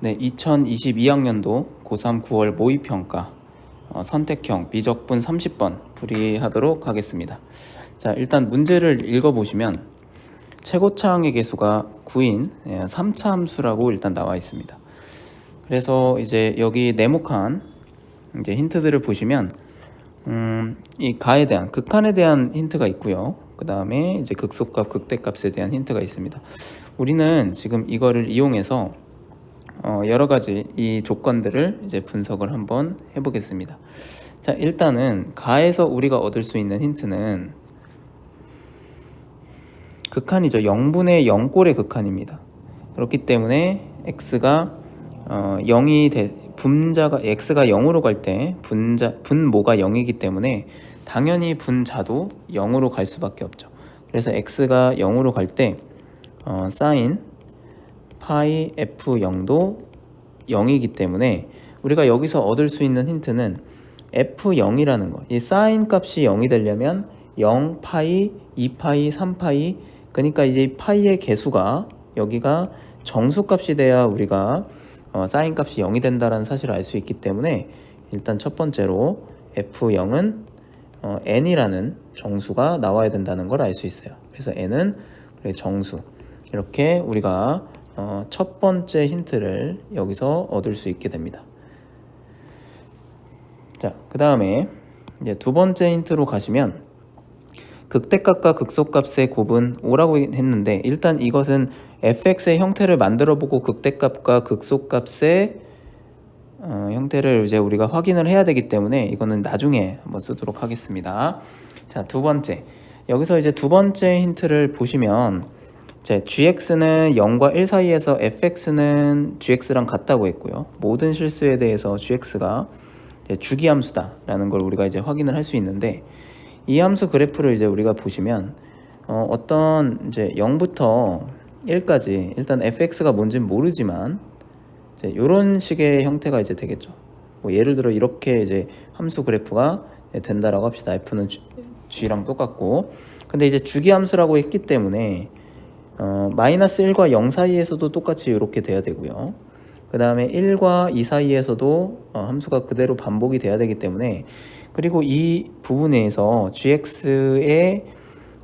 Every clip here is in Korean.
네, 2022학년도 고3 9월 모의평가 어, 선택형 미적분 30번 풀이하도록 하겠습니다. 자, 일단 문제를 읽어보시면 최고차항의 개수가 9인 3차 함수라고 일단 나와 있습니다. 그래서 이제 여기 네모칸 이제 힌트들을 보시면 음, 이 가에 대한 극한에 대한 힌트가 있고요. 그 다음에 이제 극소값, 극대값에 대한 힌트가 있습니다. 우리는 지금 이거를 이용해서 어, 여러 가지 이 조건들을 이제 분석을 한번 해보겠습니다. 자, 일단은 가에서 우리가 얻을 수 있는 힌트는 극한이죠. 0분의 0꼴의 극한입니다. 그렇기 때문에 x가 어, 0이 돼, 분자가 x가 0으로 갈 때 분자 분모가 0이기 때문에 당연히 분자도 0으로 갈 수밖에 없죠. 그래서 x가 0으로 갈때 어, 사인 파이 f0도 0이기 때문에 우리가 여기서 얻을 수 있는 힌트는 f0이라는 거. 이 사인 값이 0이 되려면 0 파이, 2 파이, 3 파이 그러니까 이제 파이의 개수가 여기가 정수값이 돼야 우리가 어, 사인 값이 0이 된다는 사실을 알 수 있기 때문에 일단 첫 번째로 f0은 어, n이라는 정수가 나와야 된다는 걸 알 수 있어요. 그래서 n은 정수 이렇게 우리가 어, 첫 번째 힌트를 여기서 얻을 수 있게 됩니다. 자, 그 다음에 이제 두 번째 힌트로 가시면 극대값과 극소값의 곱은 5라고 했는데 일단 이것은 fx의 형태를 만들어 보고 극대값과 극소값의 어, 형태를 이제 우리가 확인을 해야 되기 때문에 이거는 나중에 한번 쓰도록 하겠습니다. 자, 두 번째. 여기서 이제 두 번째 힌트를 보시면 이제 gx는 0과 1 사이에서 fx는 gx랑 같다고 했고요. 모든 실수에 대해서 gx가 주기 함수다라는 걸 우리가 이제 확인을 할 수 있는데 이 함수 그래프를 이제 우리가 보시면 어, 어떤 이제 0부터 1까지 일단 fx가 뭔지는 모르지만 이제 이런 식의 형태가 이제 되겠죠. 뭐 예를 들어 이렇게 이제 함수 그래프가 된다라고 합시다. f는 g, g랑 똑같고 근데 이제 주기 함수라고 했기 때문에 어, 마이너스 1과 0 사이에서도 똑같이 이렇게 돼야 되고요. 그 다음에 1과 2 사이에서도 어, 함수가 그대로 반복이 돼야 되기 때문에 그리고 이 부분에서 gx의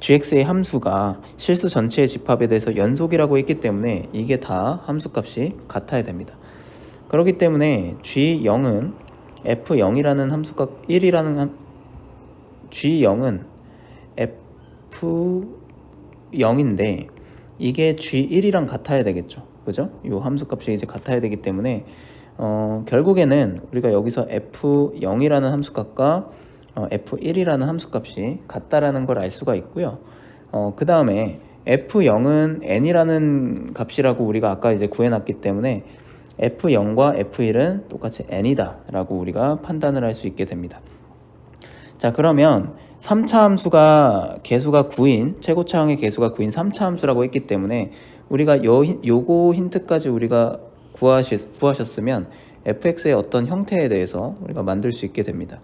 gx의 함수가 실수 전체의 집합에 대해서 연속이라고 했기 때문에 이게 다 함수값이 같아야 됩니다. 그렇기 때문에 g0은 f0이라는 함수값 1이라는 함, g0은 f0인데 이게 g1이랑 같아야 되겠죠. 그죠? 이 함수값이 이제 같아야 되기 때문에 어, 결국에는 우리가 여기서 f0이라는 함수값과 어, f1이라는 함수값이 같다라는 걸 알 수가 있고요. 어, 그 다음에 f0은 n이라는 값이라고 우리가 아까 이제 구해놨기 때문에 f0과 f1은 똑같이 n이다라고 우리가 판단을 할 수 있게 됩니다. 자 그러면 3차 함수가 개수가 9인 최고차항의 개수가 9인 3차 함수라고 했기 때문에 우리가 요, 요거 힌트까지 우리가 구하시, 구하셨으면 fx의 어떤 형태에 대해서 우리가 만들 수 있게 됩니다.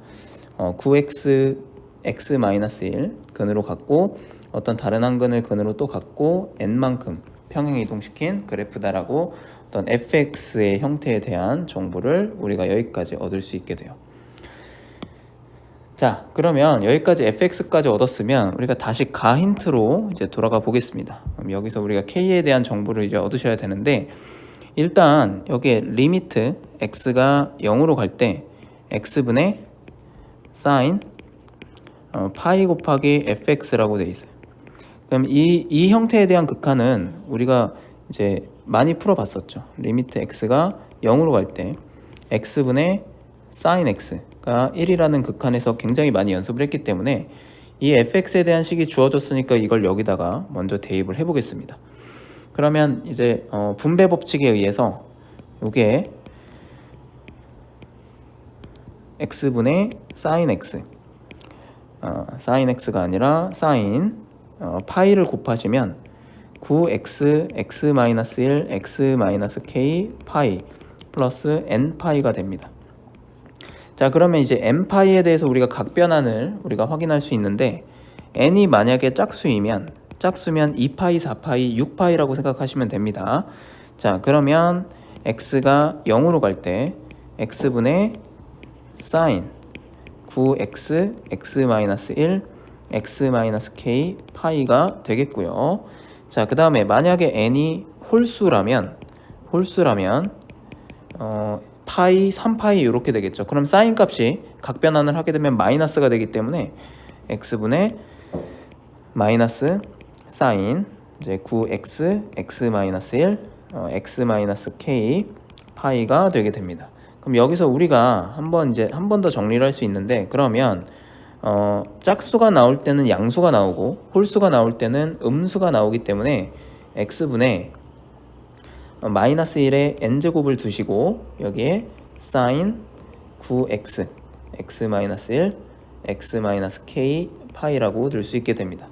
어, 9x x-1 근으로 갖고 어떤 다른 한 근을 근으로 또 갖고 n만큼 평행 이동시킨 그래프다라고 어떤 fx의 형태에 대한 정보를 우리가 여기까지 얻을 수 있게 돼요. 자, 그러면 여기까지 fx까지 얻었으면 우리가 다시 가 힌트로 이제 돌아가 보겠습니다. 그럼 여기서 우리가 k에 대한 정보를 이제 얻으셔야 되는데 일단 여기에 리미트 x가 0으로 갈 때 x분의 sin 어, 파이 곱하기 fx라고 돼 있어요. 그럼 이, 이 형태에 대한 극한은 우리가 이제 많이 풀어봤었죠. 리미트 x가 0으로 갈 때 x분의 sin x가 1이라는 극한에서 굉장히 많이 연습을 했기 때문에 이 fx에 대한 식이 주어졌으니까 이걸 여기다가 먼저 대입을 해보겠습니다. 그러면 이제 어, 분배 법칙에 의해서 이게 x분의 sin x 어, sin x가 아니라 sin 어, 파이를 곱하시면 9x x-1 x-k 파이 플러스 n 파이가 됩니다. 자 그러면 이제 n 파이에 대해서 우리가 각변환을 우리가 확인할 수 있는데 n이 만약에 짝수이면 짝수면 2파이, 4파이, 6파이라고 생각하시면 됩니다. 자, 그러면 x가 0으로 갈 때 x분의 sin 9x x-1 x-k 파이가 되겠고요. 자, 그 다음에 만약에 n이 홀수라면 홀수라면 어, 파이 3파이 이렇게 되겠죠. 그럼 사인 값이 각변환을 하게 되면 마이너스가 되기 때문에 x분의 마이너스 사인 이제 9x x-1 어, x-k 파이가 되게 됩니다. 그럼 여기서 우리가 한번 이제 한 번 더 정리를 할 수 있는데 그러면 어, 짝수가 나올 때는 양수가 나오고 홀수가 나올 때는 음수가 나오기 때문에 x분의 어, 마이너스 1에 n제곱을 두시고 여기에 sin 9x x-1 x-k 파이라고 들 수 있게 됩니다.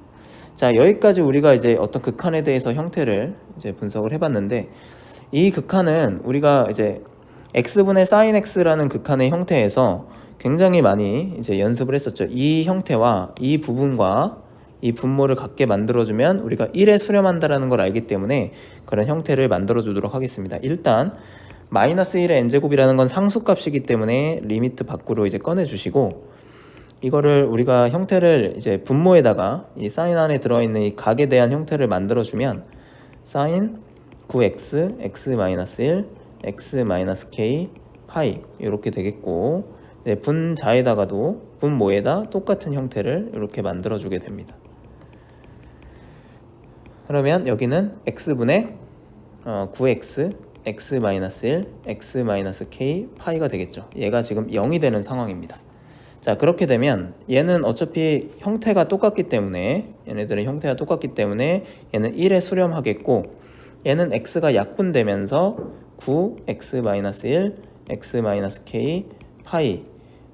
자 여기까지 우리가 이제 어떤 극한에 대해서 형태를 이제 분석을 해봤는데 이 극한은 우리가 이제 x분의 sin x라는 극한의 형태에서 굉장히 많이 이제 연습을 했었죠. 이 형태와 이 부분과 이 분모를 같게 만들어주면 우리가 1에 수렴한다라는 걸 알기 때문에 그런 형태를 만들어주도록 하겠습니다. 일단 마이너스 1의 n제곱이라는 건 상수값이기 때문에 리미트 밖으로 이제 꺼내주시고 이거를 우리가 형태를 이제 분모에다가 이 사인 안에 들어있는 이 각에 대한 형태를 만들어주면 사인 9x x-1 x-k 파이 이렇게 되겠고 네, 분자에다가도 분모에다 똑같은 형태를 이렇게 만들어 주게 됩니다. 그러면 여기는 x분의 어, 9x x-1 x-k 파이가 되겠죠. 얘가 지금 0이 되는 상황입니다. 자 그렇게 되면 얘는 어차피 형태가 똑같기 때문에 얘네들은 형태가 똑같기 때문에 얘는 1에 수렴하겠고 얘는 x가 약분되면서 9 x-1 x-k 파이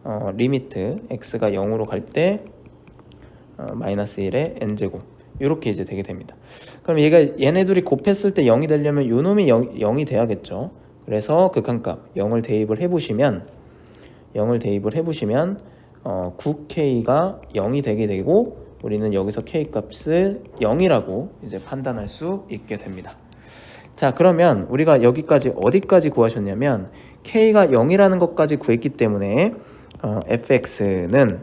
어, 리미트 x가 0으로 갈때 어, 마이너스 1의 n제곱 이렇게 이제 되게 됩니다. 그럼 얘가 얘네 둘이 곱했을 때 0이 되려면 요 놈이 0, 0이 돼야겠죠. 그래서 극한값 0을 대입을 해보시면 0을 대입을 해보시면 어, 9k가 0이 되게 되고 우리는 여기서 k 값을 0이라고 이제 판단할 수 있게 됩니다. 자 그러면 우리가 여기까지 어디까지 구하셨냐면 k가 0이라는 것까지 구했기 때문에 어, fx는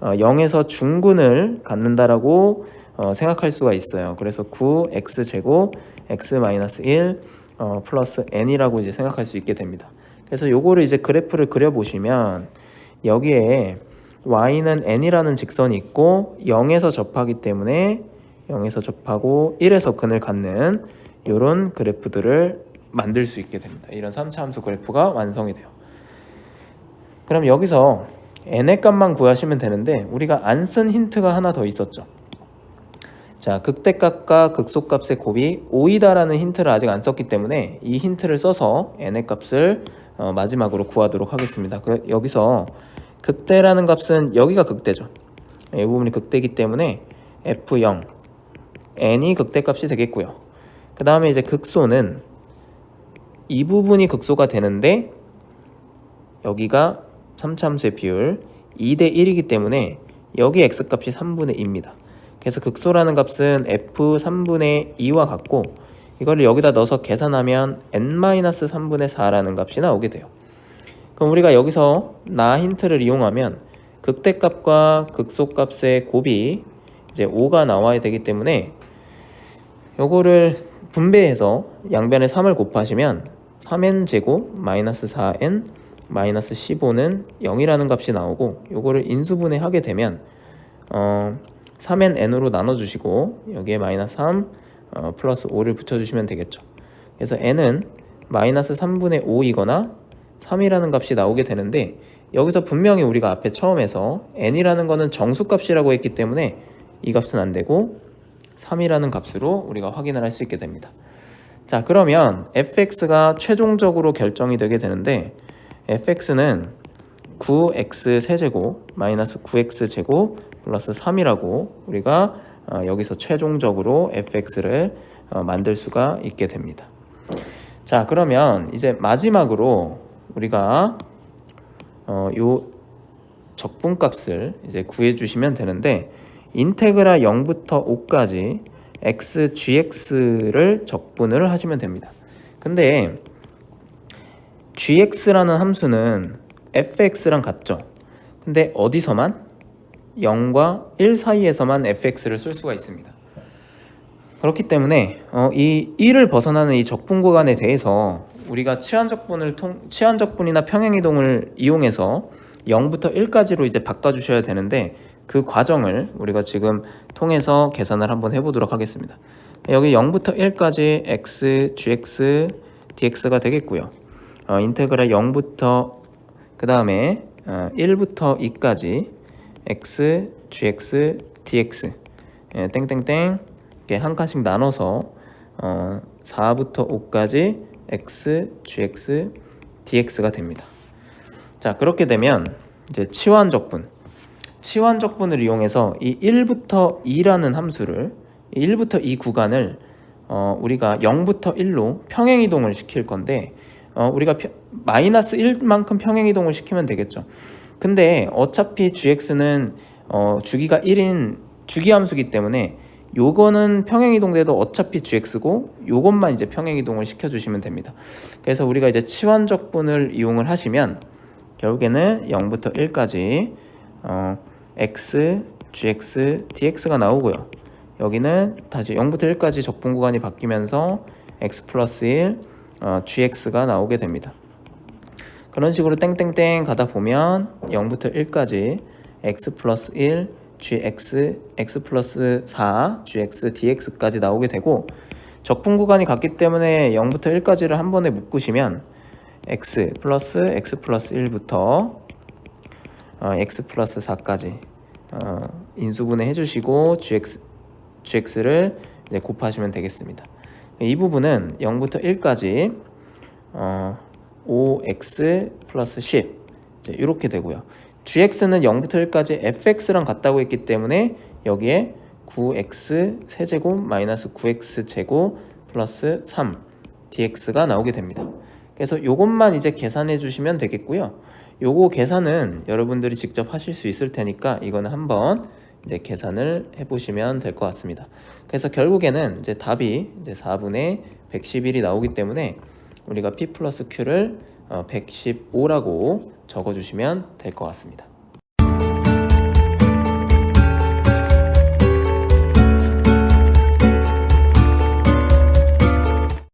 어, 0에서 중근을 갖는다라고 어, 생각할 수가 있어요. 그래서 9x 제곱 x-1 어, 플러스 n이라고 이제 생각할 수 있게 됩니다. 그래서 요거를 이제 그래프를 그려 보시면 여기에 y는 n이라는 직선이 있고 0에서 접하기 때문에 0에서 접하고 1에서 근을 갖는 이런 그래프들을 만들 수 있게 됩니다. 이런 3차 함수 그래프가 완성이 돼요. 그럼 여기서 n의 값만 구하시면 되는데 우리가 안 쓴 힌트가 하나 더 있었죠. 자, 극대값과 극소값의 곱이 5이다라는 힌트를 아직 안 썼기 때문에 이 힌트를 써서 n의 값을 어, 마지막으로 구하도록 하겠습니다. 그, 여기서 극대라는 값은 여기가 극대죠. 이 부분이 극대이기 때문에 f0 n이 극대값이 되겠고요. 그 다음에 이제 극소는 이 부분이 극소가 되는데 여기가 3참수의 비율 2대 1이기 때문에 여기 x값이 3분의 2입니다. 그래서 극소라는 값은 f 3분의 2와 같고 이거를 여기다 넣어서 계산하면 n-3분의 4라는 값이 나오게 돼요. 그럼 우리가 여기서 나 힌트를 이용하면 극대값과 극소값의 곱이 이제 5가 나와야 되기 때문에 요거를 분배해서 양변에 3을 곱하시면 3n 제곱 마이너스 4n 마이너스 15는 0이라는 값이 나오고 요거를 인수분해 하게 되면 어 3n n으로 나눠주시고 여기에 마이너스 3 어, 플러스 5를 붙여주시면 되겠죠. 그래서 n은 마이너스 3분의 5이거나 3이라는 값이 나오게 되는데 여기서 분명히 우리가 앞에 처음에서 n이라는 거는 정수값이라고 했기 때문에 이 값은 안 되고 3이라는 값으로 우리가 확인을 할 수 있게 됩니다. 자 그러면 fx가 최종적으로 결정이 되게 되는데 fx는 9x 세제곱 마이너스 9x 제곱 플러스 3이라고 우리가 어, 여기서 최종적으로 fx를 어, 만들 수가 있게 됩니다. 자 그러면 이제 마지막으로 우리가 어, 요 적분값을 이제 구해 주시면 되는데 인테그라 0부터 5까지 x, gx를 적분을 하시면 됩니다. 근데 gx라는 함수는 fx랑 같죠. 근데 어디서만 0과 1 사이에서만 fx를 쓸 수가 있습니다. 그렇기 때문에 어, 이 1을 벗어나는 이 적분 구간에 대해서 우리가 치환 적분을 통 치환 적분이나 평행 이동을 이용해서 0부터 1까지로 이제 바꿔 주셔야 되는데 그 과정을 우리가 지금 통해서 계산을 한번 해보도록 하겠습니다. 여기 0부터 1까지 x, gx, dx가 되겠고요. 어, 인테그랄 0부터 그 다음에 어, 1부터 2까지 x, gx, dx 예, 땡땡땡 이렇게 한 칸씩 나눠서 어, 4부터 5까지 x, gx, dx가 됩니다. 자 그렇게 되면 이제 치환적분 치환적분을 이용해서 이 1부터 2라는 함수를 이 1부터 2 구간을 어, 우리가 0부터 1로 평행 이동을 시킬 건데 어, 우리가 펴, 마이너스 1만큼 평행 이동을 시키면 되겠죠. 근데 어차피 gx는 어, 주기가 1인 주기 함수기 때문에 요거는 평행 이동돼도 어차피 gx고 요것만 이제 평행 이동을 시켜 주시면 됩니다. 그래서 우리가 이제 치환적분을 이용을 하시면 결국에는 0부터 1까지 어, x, gx, dx가 나오고요. 여기는 다시 0부터 1까지 적분 구간이 바뀌면서 x 플러스 1, 어, gx가 나오게 됩니다. 그런 식으로 땡땡땡 가다 보면 0부터 1까지 x 플러스 1, gx, x 플러스 4, gx, dx까지 나오게 되고 적분 구간이 같기 때문에 0부터 1까지를 한 번에 묶으시면 x 플러스 x 플러스 1부터 어, x 플러스 4까지 어, 인수분해 해주시고 gx, gx를 이제 곱하시면 되겠습니다. 이 부분은 0부터 1까지 어, 5x 플러스 10 이렇게 되고요. gx는 0부터 1까지 fx랑 같다고 했기 때문에 여기에 9x 세제곱 마이너스 9x 제곱 플러스 3 dx가 나오게 됩니다. 그래서 이것만 이제 계산해 주시면 되겠고요. 요거 계산은 여러분들이 직접 하실 수 있을 테니까 이거는 한번 이제 계산을 해보시면 될 것 같습니다. 그래서 결국에는 이제 답이 이제 4분의 111이 나오기 때문에 우리가 P 플러스 Q를 115라고 적어주시면 될 것 같습니다.